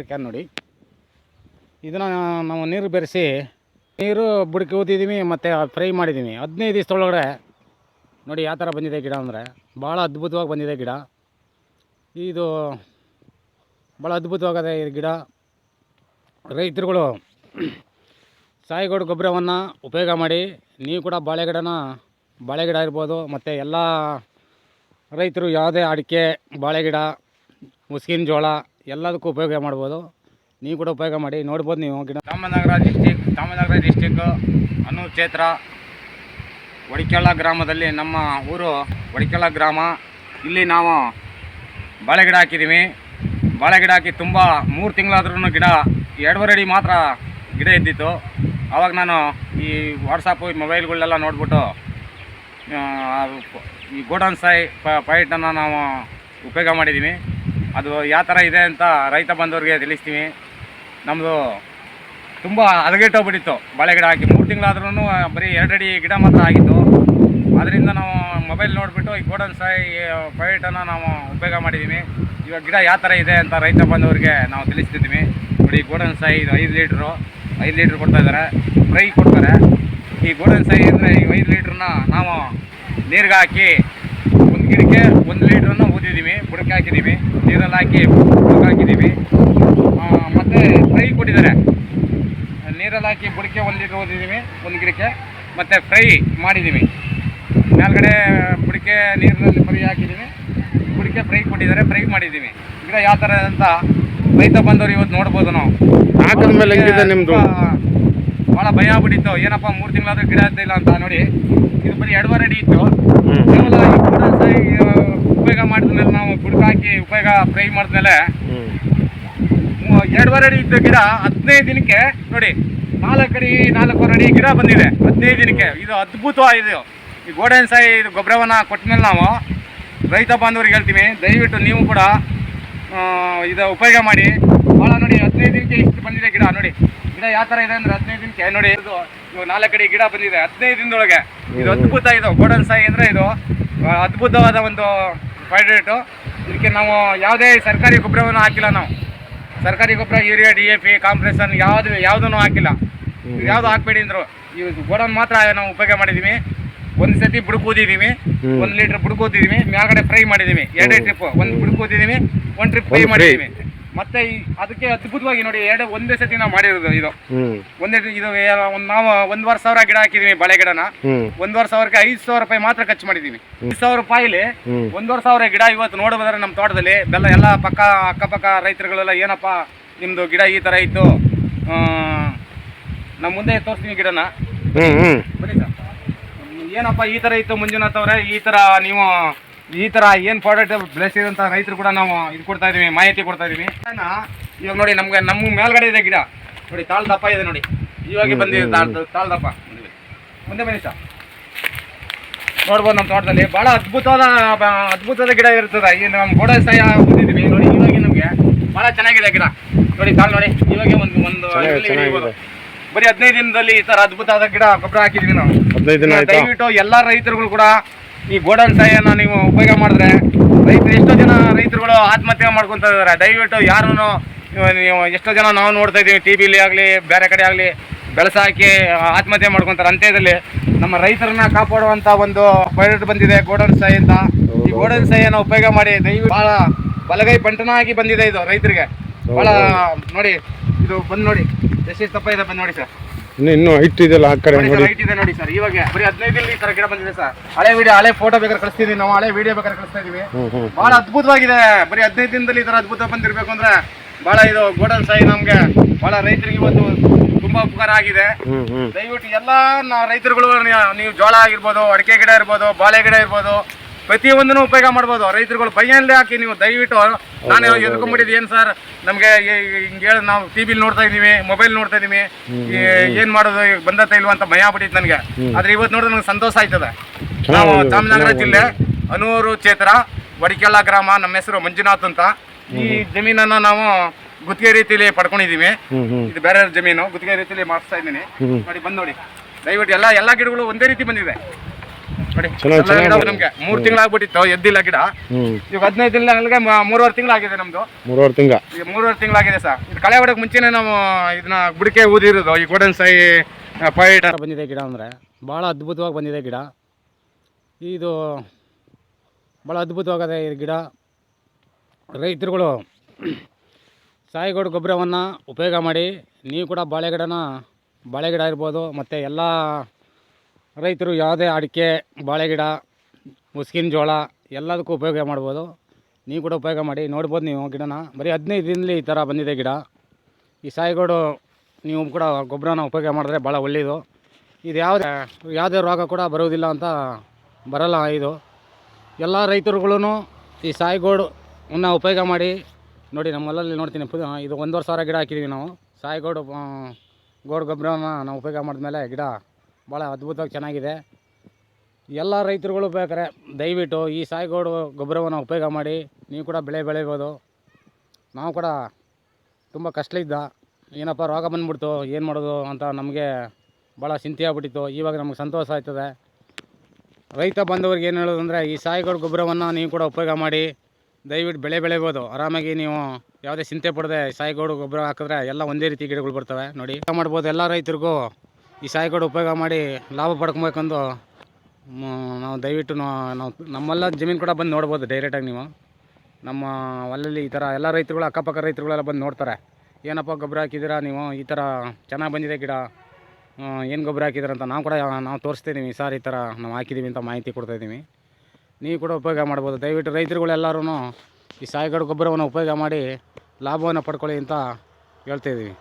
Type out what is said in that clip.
Can ನೋಡಿ. ಇದನ್ನು ನಾವು ನೀರು ಬೆರೆಸಿ, ನೀರು ಬುಡಕ್ಕೆ ಊದಿದ್ದೀವಿ ಮತ್ತು ಫ್ರೈ ಮಾಡಿದ್ದೀವಿ ಹದಿನೈದು ಒಳಗಡೆ ನೋಡಿ ಯಾವ ಥರ ಬಂದಿದೆ ಗಿಡ ಅಂದರೆ, ಭಾಳ ಅದ್ಭುತವಾಗಿ ಬಂದಿದೆ ಗಿಡ. ಇದು ಭಾಳ ಅದ್ಭುತವಾಗಿದೆ ಈ ಗಿಡ. ರೈತರುಗಳು ಸಾಯಿಗೋಡು ಗೊಬ್ಬರವನ್ನು ಉಪಯೋಗ ಮಾಡಿ, ನೀವು ಕೂಡ ಬಾಳೆ ಗಿಡನ ಬಾಳೆ ಗಿಡ ಇರ್ಬೋದು, ಮತ್ತು ಎಲ್ಲ ರೈತರು ಯಾವುದೇ ಅಡಿಕೆ ಬಾಳೆ ಗಿಡ ಮುಸ್ಕಿನ ಜೋಳ ಎಲ್ಲದಕ್ಕೂ ಉಪಯೋಗ ಮಾಡ್ಬೋದು. ನೀವು ಕೂಡ ಉಪಯೋಗ ಮಾಡಿ, ನೋಡ್ಬೋದು ನೀವು ಗಿಡ. ಚಾಮರಾಜನಗರ ಡಿಸ್ಟಿಕ್ ಚಾಮರಾಜನಗರ ಡಿಸ್ಟಿಕ್ಕು ಅನು ಕ್ಷೇತ್ರ ಒಡಿಕೆಳ ಗ್ರಾಮದಲ್ಲಿ ನಮ್ಮ ಊರು ಒಡಿಕೆಳ ಗ್ರಾಮ. ಇಲ್ಲಿ ನಾವು ಬಾಳೆ ಗಿಡ ಹಾಕಿದ್ದೀವಿ. ಬಾಳೆ ಗಿಡ ಹಾಕಿ ತುಂಬ ಮೂರು ತಿಂಗಳಾದ್ರೂ ಗಿಡ ಎರಡೂವರೆ ಅಡಿ ಮಾತ್ರ ಗಿಡ ಇದ್ದಿತ್ತು. ಆವಾಗ ನಾನು ಈ ವಾಟ್ಸಪ್ಪು ಈ ಮೊಬೈಲ್ಗಳನ್ನೆಲ್ಲ ನೋಡ್ಬಿಟ್ಟು ಈ ಗೋಡನ್ ಸಾಯಿ ಪೈಟನ್ನು ನಾವು ಉಪಯೋಗ ಮಾಡಿದ್ದೀವಿ. ಅದು ಯಾವ ಥರ ಇದೆ ಅಂತ ರೈತ ಬಂದವ್ರಿಗೆ ತಿಳಿಸ್ತೀವಿ. ನಮ್ಮದು ತುಂಬ ಹದಗೆಟ್ಟೋಗ್ಬಿಟ್ಟಿತ್ತು. ಬಾಳೆ ಗಿಡ ಹಾಕಿ ಮೂರು ತಿಂಗಳಾದ್ರೂ ಬರೀ ಎರಡಡಿ ಗಿಡ ಮಾತ್ರ ಆಗಿತ್ತು. ಅದರಿಂದ ನಾವು ಮೊಬೈಲ್ ನೋಡಿಬಿಟ್ಟು ಈ ಗೋಡನ್ ಸಾಯಿ ಪೈಟನ್ನು ನಾವು ಉಪಯೋಗ ಮಾಡಿದ್ದೀವಿ ಇವಾಗ ಗಿಡ ಯಾವ ಥರ ಇದೆ ಅಂತ ರೈತ ಬಂದವ್ರಿಗೆ ನಾವು ತಿಳಿಸ್ತಿದ್ದೀವಿ. ನೋಡಿ ಗೋಡನ್ ಸಾಯಿ ಇದು ಐದು ಲೀಟ್ರು, ಐದು ಲೀಟ್ರ್ ಕೊಡ್ತಾ ಇದ್ದಾರೆ. ಫ್ರೈ ಕೊಡ್ತಾರೆ. ಈ ಗೋಡನ್ ಸಾಯಿ ಅಂದರೆ ಈ ಐದು ಲೀಟ್ರನ್ನ ನಾವು ನೀರಿಗೆ ಹಾಕಿ ಒಂದು ಗಿಡಕ್ಕೆ ಒಂದು ಲೀಟ್ರನ್ನು ಊದಿದ್ದೀವಿ. ಹಾಕಿದ್ದೀವಿ. ನೀರಲ್ಲಿ ಹಾಕಿ ಹಾಕಿದ್ದೀವಿ. ಮತ್ತು ಫ್ರೈ ಕೊಟ್ಟಿದ್ದಾರೆ. ನೀರಲ್ಲಿ ಹಾಕಿ ಬುಡಕ್ಕೆ ಒಂದು ಲೀಟ್ರ್ ಓದಿದ್ದೀವಿ ಒಂದು ಗಿಡಕ್ಕೆ. ಮತ್ತು ಫ್ರೈ ಮಾಡಿದ್ದೀವಿ. ಮೇಲ್ಗಡೆ ಬುಡಕ್ಕೆ ನೀರಿನಲ್ಲಿ ಫ್ರೈ ಹಾಕಿದ್ದೀವಿ. ಬುಡಕ್ಕೆ ಫ್ರೈ ಕೊಟ್ಟಿದ್ದಾರೆ ಫ್ರೈ ಮಾಡಿದ್ದೀವಿ. ಗಿಡ ಯಾವ ಥರ ಅಂತ ರೈತ ಬಂದವರು ಇವತ್ತು ನೋಡ್ಬೋದು ನಾವು. ನಿಮ್ದು? ಭಾಳ ಭಯ ಆಗ್ಬಿಟ್ಟಿತ್ತು. ಏನಪ್ಪ ಮೂರು ತಿಂಗಳಾದ್ರೂ ಗಿಡ ಇಲ್ಲ ಅಂತ ನೋಡಿ. ಇದು ಬರೀ ಎರಡುವರೆ ಅಡಿ ಇತ್ತು ಹ್ಮ್. ಕೇವಲ ಈ ಗೋಡನ್ ಸಾಯಿ ಆ, ಉಪಯೋಗ ಮಾಡಿದ್ಮೇಲೆ ನಾವು ಬುಡಕ್ಕೆ ಹಾಕಿ ಉಪಯೋಗ ಫ್ರೈ ಮಾಡಿದ್ಮೇಲೆ ಎರಡುವರೆ ಅಡಿ ಇದ್ದ ಗಿಡ ಹದಿನೈದು ದಿನಕ್ಕೆ ನೋಡಿ ನಾಲ್ಕು ಅಡಿ ನಾಲ್ಕೂವರೆ ಅಡಿ ಗಿಡ ಬಂದಿದೆ ಹದಿನೈದು ದಿನಕ್ಕೆ. ಇದು ಅದ್ಭುತವಾಗಿದೆ. ಈ ಗೋಡೆನ್ ಸಾಯಿ ಇದು ಗೊಬ್ಬರವನ್ನು ಕೊಟ್ಟಮೇಲೆ ನಾವು ರೈತ ಬಾಂಧವರಿಗೆ ಹೇಳ್ತೀವಿ ದಯವಿಟ್ಟು ನೀವು ಕೂಡ ಇದು ಉಪಯೋಗ ಮಾಡಿ. ಭಾಳ ನೋಡಿ ಹದಿನೈದು ದಿನಕ್ಕೆ ಇಷ್ಟು ಬಂದಿದೆ ಗಿಡ ನೋಡಿ. ಗಿಡ ಯಾವ ಥರ ಇದೆ ಅಂದರೆ ಹದಿನೈದು ದಿನಕ್ಕೆ ನೋಡಿ ಇದು ನಾಲ್ಕು ಅಡಿ ಗಿಡ ಬಂದಿದೆ ಹದಿನೈದು ದಿನದೊಳಗೆ. ಇದು ಅದ್ಭುತ ಇದು ಗೋಡನ್ ಸಾಯಿ ಅಂದರೆ ಇದು ಅದ್ಭುತವಾದ ಒಂದು ಪ್ರಾಡಕ್ಟು ಇದಕ್ಕೆ ನಾವು ಯಾವುದೇ ಸರ್ಕಾರಿ ಗೊಬ್ಬರವನ್ನು ಹಾಕಿಲ್ಲ ನಾವು. ಸರ್ಕಾರಿ ಗೊಬ್ಬರ ಯೂರಿಯಾ ಡಿ ಎ ಪಿ ಕಾಂಪ್ರೆಸನ್ ಯಾವುದು ಯಾವುದನ್ನು ಹಾಕಿಲ್ಲ. ಯಾವುದು ಹಾಕ್ಬೇಡಿ ಅಂದರು. ಈ ಗೋಡನ್ ಮಾತ್ರ ನಾವು ಉಪಯೋಗ ಮಾಡಿದ್ದೀವಿ ಒಂದು ಸತಿ ಬುಡಕ್ ಊದಿದ್ದೀವಿ ಹ್ಮ್. ಒಂದು ಲೀಟ್ರ್ ಬುಡಕ್ ಊದಿದ್ದೀವಿ ಮ್ಯಾಗಡೆ ಫ್ರೈ ಮಾಡಿದ್ದೀವಿ ಎರಡೇ ಟ್ರಿಪ್. ಒಂದು ಬುಡಕ್ ಊದಿದ್ದೀವಿ ಒಂದು ಟ್ರಿಪ್ ಫ್ರೈ ಮಾಡಿದ್ದೀವಿ ಮತ್ತೆ ಈ ಅದಕ್ಕೆ ಅದ್ಭುತವಾಗಿ ನೋಡಿ ಎರಡು ಒಂದೇ ಸತಿ ನಾವು ಮಾಡಿರೋದು ಇದು. ಒಂದೇ ಇದು ಒಂದು ನಾವು ಒಂದುವರೆ ಸಾವಿರ ಗಿಡ ಹಾಕಿದೀವಿ ಬಾಳೆ ಗಿಡನ ಒಂದುವರೆ ಸಾವಿರಕ್ಕೆ ಐದು ಸಾವಿರ ರೂಪಾಯಿ ಮಾತ್ರ ಖರ್ಚು ಮಾಡಿದೀವಿ. ಐದು ಸಾವಿರ ರೂಪಾಯಿಲಿ ಹ್ಮ್. ಸಾವಿರ ಗಿಡ ಇವತ್ತು ನೋಡಬೋದ್ರೆ ನಮ್ಮ ತೋಟದಲ್ಲಿ ಬೆಲ್ಲ ಎಲ್ಲ ಪಕ್ಕ ಅಕ್ಕಪಕ್ಕ ರೈತರುಗಳೆಲ್ಲ ಏನಪ್ಪ ನಿಮ್ದು ಗಿಡ ಈ ತರ ಇತ್ತು ನಮ್ಮ ಮುಂದೆ ತೋರಿಸ್ತೀನಿ ಗಿಡನ. ಹ್ಮ್ ಹ್ಮ್. ಬನ್ನಿ ಸರ್. ಏನಪ್ಪ ಈ ತರ ಇತ್ತು ಮಂಜುನಾಥ್ ಅವರೇ ಈ ತರ ನೀವು ಈ ತರ ಏನ್ ಪ್ರಾಡಕ್ಟ್ ಬೆಳೆಸಿದೆ ಅಂತ ರೈತರು ಕೂಡ ನಾವು ಇದು ಕೊಡ್ತಾ ಇದೀವಿ ಮಾಹಿತಿ ಕೊಡ್ತಾ ಇದೀವಿ. ಇವಾಗ ನೋಡಿ ನಮ್ಗೆ ನಮ್ಮ ಮೇಲ್ಗಡೆ ಇದೆ ಗಿಡ. ನೋಡಿ ತಾಳ್ ದಪ್ಪ ಇದೆ ನೋಡಿ. ಇವಾಗ ಬಂದಿದೆ ತಾಳ್ ದಪ್ಪ. ಮುಂದೆ ಬನ್ನಿ ಸರ್. ನೋಡ್ಬೋದು ನಮ್ಮ ತೋಟದಲ್ಲಿ. ಬಹಳ ಅದ್ಭುತವಾದ ಅದ್ಭುತವಾದ ಗಿಡ ಇರ್ತದೆ. ಈ ನಮ್ಮ ಗೋಡ ಸಹ ಬಂದಿದ್ದೀವಿ ನೋಡಿ ಇವಾಗ ನಮಗೆ ಭಾಳ ಚೆನ್ನಾಗಿದೆ ಗಿಡ. ನೋಡಿ ತಾಳ್ ನೋಡಿ ಇವಾಗ ಒಂದು ಒಂದು ಬರೀ ಹದಿನೈದು ದಿನದಲ್ಲಿ ಈ ಥರ ಅದ್ಭುತವಾದ ಗಿಡ ಗೊಬ್ಬರ ಹಾಕಿದೀವಿ ನಾವು. ದಯವಿಟ್ಟು ಎಲ್ಲ ರೈತರುಗಳು ಕೂಡ ಈ ಗೋಡನ್ ಸಹಾಯನ ನೀವು ಉಪಯೋಗ ಮಾಡಿದ್ರೆ ರೈತರು ಎಷ್ಟೋ ಜನ ರೈತರುಗಳು ಆತ್ಮಹತ್ಯೆ ಮಾಡ್ಕೊತ ಇದ್ದಾರೆ. ದಯವಿಟ್ಟು ಯಾರೂ ನೀವು ಎಷ್ಟೋ ಜನ ನಾವು ನೋಡ್ತಾ ಇದ್ದೀವಿ ಟಿ ವಿಲಿ ಆಗಲಿ ಬೇರೆ ಕಡೆ ಆಗಲಿ ಬೆಳೆಸ ಹಾಕಿ ಆತ್ಮಹತ್ಯೆ ಮಾಡ್ಕೊತಾರೆ. ಅಂತ್ಯದಲ್ಲಿ ನಮ್ಮ ರೈತರನ್ನ ಕಾಪಾಡುವಂತ ಒಂದು ಪೈಲಟ್ ಬಂದಿದೆ ಗೋಡನ್ ಸಾಯಿ ಅಂತ ಈ ಗೋಡನ್ ಸಾಯಿಯನ್ನು ಉಪಯೋಗ ಮಾಡಿ ದಯವಿಟ್ಟು ಬಹಳ ಬಲಗೈ ಬಂಟನಾಗಿ ಬಂದಿದೆ ಇದು ರೈತರಿಗೆ. ಬಹಳ ನೋಡಿ ಇದು ಬಂದು ನೋಡಿ. ಎಷ್ಟು ತಪ್ಪ ಇದೆ ಬಂದು ನೋಡಿ ಸರ್. ಇನ್ನು ಇನ್ನೂ ಹೈಟ್ ಇದೆಯಲ್ಲ ಆ ಕಡೆ ನೋಡಿ ಹೈಟ್ ಇದೆ ನೋಡಿ ಸರ್. ಇವಾಗ ಬರೀ ಹದಿನೈದು ಈ ತರ ಗಿಡ ಬಂದಿದೆ ಸರ್. ಹಳೆ ವಿಡಿಯೋ ಹಳೆ ಫೋಟೋ ಬೇಕಾದ್ರೆ ಕಳಿಸ್ತೀವಿ ನಾವು ಹಳೆ ವಿಡಿಯೋ ಬೇಕಾದ್ರೆ ಕಳಿಸ್ತಾ ಇದೀವಿ. ಬಹಳ ಅದ್ಭುತವಾಗಿದೆ. ಬರೀ ಹದಿನೈದು ದಿನದಲ್ಲಿ ಈ ತರ ಅದ್ಭುತ ಬಂದಿರಬೇಕು ಅಂದ್ರೆ ಬಹಳ ಇದು ಗೋಡನ್ ಸಾಯಿ ನಮ್ಗೆ ಬಹಳ ರೈತರಿಗೆ ಇವತ್ತು ತುಂಬಾ ಉಪಕಾರ ಆಗಿದೆ. ದಯವಿಟ್ಟು ಎಲ್ಲಾ ರೈತರುಗಳು ನೀವು ಜೋಳ ಆಗಿರ್ಬೋದು ಅಡಿಕೆ ಗಿಡ ಇರ್ಬೋದು ಬಾಳೆ ಗಿಡ ಇರ್ಬೋದು ಪ್ರತಿಯೊಂದನ್ನು ಉಪಯೋಗ ಮಾಡ್ಬೋದು. ರೈತರುಗಳು ಬೈಯಲ್ಲೇ ಹಾಕಿ ನೀವು ದಯವಿಟ್ಟು ನಾನು ಎದ್ಕೊಂಡ್ಬಿಟ್ಟಿದ್ದು ಏನು ಸರ್? ನಮಗೆ ಹಿಂಗೆ ಹೇಳಿ ನಾವು ಟಿ ವಿಲಿ ನೋಡ್ತಾ ಇದೀವಿ ಮೊಬೈಲ್ ನೋಡ್ತಾ ಇದೀವಿ ಏನು ಮಾಡೋದು? ಬಂದತ್ತ ಇಲ್ವಾ ಅಂತ ಭಯ ಬಿಟ್ಟಿತ್ತು ನನಗೆ. ಆದ್ರೆ ಇವತ್ತು ನೋಡಿದ್ರೆ ನನಗೆ ಸಂತೋಷ ಆಯ್ತದೆ. ನಾವು ಚಾಮರಾಜನಗರ ಜಿಲ್ಲೆ ಅನೂರು ಕ್ಷೇತ್ರ ವಡಿಕೆಲ್ಲ ಗ್ರಾಮ ನಮ್ಮ ಹೆಸರು ಮಂಜುನಾಥ್ ಅಂತ. ಈ ಜಮೀನನ್ನು ನಾವು ಗುತ್ತಿಗೆ ರೀತಿಯಲ್ಲಿ ಪಡ್ಕೊಂಡಿದ್ದೀವಿ. ಇದು ಬೇರೆ ಜಮೀನು ಗುತ್ತಿಗೆ ರೀತಿಯಲ್ಲಿ ಮಾಡಿಸ್ತಾ ಇದ್ದೀನಿ. ನೋಡಿ ಬಂದು ನೋಡಿ. ದಯವಿಟ್ಟು ಎಲ್ಲ ಎಲ್ಲ ಗಿಡಗಳು ಒಂದೇ ರೀತಿ ಬಂದಿದೆ. ಚೆನ್ನಾಗ್- ಚೆನ್ನಾಗ್ ನಮ್ಗೆ. ಮೂರು ತಿಂಗಳಾಗ್ಬಿಟ್ಟಿತ್ತು ಎದ್ದಿಲ್ಲ ಗಿಡ. ಇವಾಗ ಹದಿನೈದು ದಿನಗಳಿಗೆ ಮೂರುವರೆ ತಿಂಗಳಾಗಿದೆ ನಮ್ದು. ಮೂರುವರೆ ತಿಂಗಳ. ಮೂರುವರೆ ತಿಂಗಳಾಗಿದೆ ಸರ್. ಇದು ಕಳೆ ಹೊಡಕ್ ಮುಂಚೆನೇ ನಾವು ಇದನ್ನ ಬುಡಕೆ ಊದಿರೋದು ಈ ಗೋಡನ್ ಸಾಯಿ ಪೈಟ್. ಬಂದಿದೆ ಗಿಡ ಅಂದರೆ. ಭಾಳ ಅದ್ಭುತವಾಗಿ ಬಂದಿದೆ ಗಿಡ. ಇದು ಭಾಳ ಅದ್ಭುತವಾಗಿದೆ ಈ ಗಿಡ. ರೈತರುಗಳು ಸಾಯಿಗೋಡು ಗೊಬ್ಬರವನ್ನು ಉಪಯೋಗ ಮಾಡಿ ನೀವು ಕೂಡ ಬಾಳೆ ಗಿಡನ ಬಾಳೆ ಗಿಡ ಇರ್ಬೋದು ಮತ್ತು ಎಲ್ಲ ರೈತರು ಯಾವುದೇ ಅಡಿಕೆ ಬಾಳೆ ಗಿಡ ಮುಸ್ಕಿನ ಜೋಳ ಎಲ್ಲದಕ್ಕೂ ಉಪಯೋಗ ಮಾಡ್ಬೋದು. ನೀವು ಕೂಡ ಉಪಯೋಗ ಮಾಡಿ. ನೋಡ್ಬೋದು ನೀವು ಗಿಡನ. ಬರೀ ಹದಿನೈದು ದಿನದಲ್ಲಿ ಈ ಥರ ಬಂದಿದೆ ಗಿಡ. ಈ ಸಾಯಿಗೋಡು ನೀವು ಕೂಡ ಗೊಬ್ಬರನ ಉಪಯೋಗ ಮಾಡಿದ್ರೆ ಭಾಳ ಒಳ್ಳೆಯದು ಇದು ಯಾವುದೇ ಯಾವುದೇ ರೋಗ ಕೂಡ ಬರೋದಿಲ್ಲ ಅಂತ ಬರಲ್ಲ ಇದು. ಎಲ್ಲ ರೈತರುಗಳೂ ಈ ಸಾಯಿಗೋಡು ಅನ್ನ ಉಪಯೋಗ ಮಾಡಿ. ನೋಡಿ, ನಮ್ಮ ಹೊಲದಲ್ಲಿ ನೋಡ್ತೀನಿ. ಇದು ಒಂದೂವರೆ ಸಾವಿರ ಗಿಡ ಹಾಕಿದ್ದೀವಿ ನಾವು. ಸಾಯಿಗೋಡು ಗೋಡು ಗೊಬ್ಬರನ ನಾವು ಉಪಯೋಗ ಮಾಡಿದ್ಮೇಲೆ ಗಿಡ ಭಾಳ ಅದ್ಭುತವಾಗಿ ಚೆನ್ನಾಗಿದೆ. ಎಲ್ಲ ರೈತರುಗಳು ಬೇಕಾರೆ ದಯವಿಟ್ಟು ಈ ಸಾಯಿಗೋಡು ಗೊಬ್ಬರವನ್ನು ಉಪಯೋಗ ಮಾಡಿ, ನೀವು ಕೂಡ ಬೆಳೆ ಬೆಳಿಬೋದು. ನಾವು ಕೂಡ ತುಂಬ ಕಷ್ಟ ಇದ್ದ ಏನಪ್ಪ ರೋಗ ಬಂದ್ಬಿಡ್ತು, ಏನು ಮಾಡೋದು ಅಂತ ನಮಗೆ ಭಾಳ ಚಿಂತೆ ಆಗ್ಬಿಟ್ಟಿತ್ತು ಇವಾಗ ನಮಗೆ ಸಂತೋಷ ಆಯ್ತದೆ ರೈತ ಬಂದವ್ರಿಗೆ ಏನು ಹೇಳೋದಂದರೆ ಈ ಸಾಯಿಗೋಡು ಗೊಬ್ಬರವನ್ನು ನೀವು ಕೂಡ ಉಪಯೋಗ ಮಾಡಿ, ದಯವಿಟ್ಟು ಬೆಳೆ ಬೆಳಿಬೋದು. ಆರಾಮಾಗಿ ನೀವು ಯಾವುದೇ ಚಿಂತೆ ಪಡದೆ ಸಾಯಿಗೋಡು ಗೊಬ್ಬರ ಹಾಕಿದ್ರೆ ಎಲ್ಲ ಒಂದೇ ರೀತಿ ಗಿಡಗಳು ಬರ್ತವೆ. ನೋಡಿ, ಮಾಡ್ಬೋದು. ಎಲ್ಲ ರೈತರಿಗೂ ಈ ಸಾಯಿಗೋಡು ಉಪಯೋಗ ಮಾಡಿ ಲಾಭ ಪಡ್ಕೊಬೇಕಂದು ನಾವು ದಯವಿಟ್ಟು ನಾವು ನಮ್ಮೆಲ್ಲ ಜಮೀನು ಕೂಡ ಬಂದು ನೋಡ್ಬೋದು ಡೈರೆಕ್ಟಾಗಿ ನೀವು. ನಮ್ಮ ಹೊಲದಲ್ಲಿ ಈ ಥರ ಎಲ್ಲ ರೈತರುಗಳು, ಅಕ್ಕಪಕ್ಕ ರೈತರುಗಳೆಲ್ಲ ಬಂದು ನೋಡ್ತಾರೆ. ಏನಪ್ಪ ಗೊಬ್ಬರ ಹಾಕಿದ್ದೀರಾ ನೀವು? ಈ ಥರ ಚೆನ್ನಾಗಿ ಬಂದಿದೆ ಗಿಡ. ಏನು ಗೊಬ್ಬರ ಹಾಕಿದ್ದೀರ ಅಂತ ನಾವು ಕೂಡ, ನಾವು ತೋರಿಸ್ತಿದ್ದೀವಿ ಸರ್ ಈ ಥರ ನಾವು ಹಾಕಿದ್ದೀವಿ ಅಂತ ಮಾಹಿತಿ ಕೊಡ್ತಾಯಿದ್ದೀವಿ ನೀವು ಕೂಡ ಉಪಯೋಗ ಮಾಡ್ಬೋದು. ದಯವಿಟ್ಟು ರೈತರುಗಳೆಲ್ಲರೂ ಈ ಸಾಯಿಗಡ ಗೊಬ್ಬರವನ್ನು ಉಪಯೋಗ ಮಾಡಿ ಲಾಭವನ್ನು ಪಡ್ಕೊಳ್ಳಿ ಅಂತ ಹೇಳ್ತಾಯಿದ್ದೀವಿ